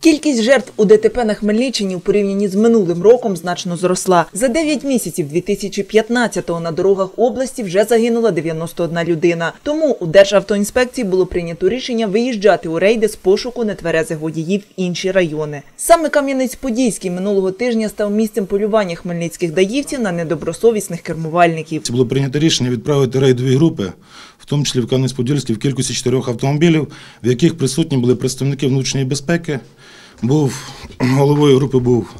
Кількість жертв у ДТП на Хмельниччині у порівнянні з минулим роком значно зросла. За 9 місяців 2015-го на дорогах області вже загинула 91 людина. Тому у Державтоінспекції було прийнято рішення виїжджати у рейди з пошуку нетверезих водіїв в інші райони. Саме Кам'янець-Подільський минулого тижня став місцем полювання хмельницьких даївців на недобросовісних кермувальників. Було прийнято рішення відправити рейдові групи, в тому числі в Кам'янець-Подільський, в кількості чотирьох автомобілів, в яких присутні були представники внутрішньої безпеки. Був головою групи був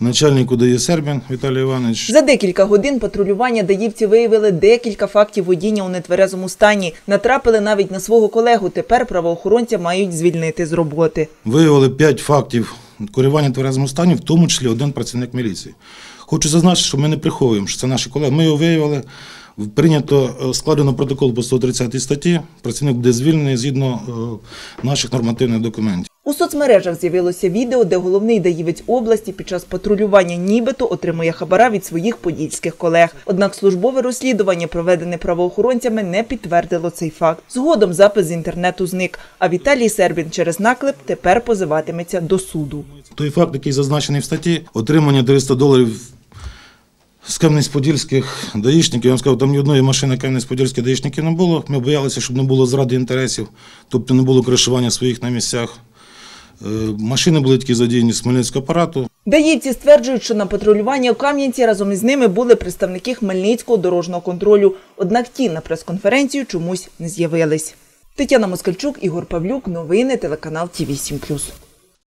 начальник УДАІ Сербін Віталій Іванович. За декілька годин патрулювання даївці виявили декілька фактів водіння у нетверезому стані. Натрапили навіть на свого колегу. Тепер правоохоронця мають звільнити з роботи. Виявили п'ять фактів керування в тверезому стані, в тому числі один працівник міліції. Хочу зазначити, що ми не приховуємо, що це наші колеги. Ми його виявили. Прийнято е, складено протокол по 130 статті. Працівник буде звільнений згідно е, наших нормативних документів. У соцмережах з'явилося відео, де головний даївець області під час патрулювання нібито отримує хабара від своїх подільських колег. Однак службове розслідування, проведене правоохоронцями, не підтвердило цей факт. Згодом запис з інтернету зник. А Віталій Сербін через наклеп тепер позиватиметься до суду. Той факт, який зазначений в статті, отримання 300 доларів з Кам'янець-Подільських даїшників. Я вам сказав, там ні одної машини Кам'янець-Подільських даїшників не було. Ми боялися, щоб не було зради інтересів, тобто не було кришування своїх на місцях. Е, Машини були тільки задіяні з Хмельницького апарату. Даївці стверджують, що на патрулювання у Кам'янці разом із ними були представники Хмельницького дорожнього контролю. Однак ті на прес-конференцію чомусь не з'явились. Тетяна Москальчук, Ігор Павлюк. Новини телеканал Ті 8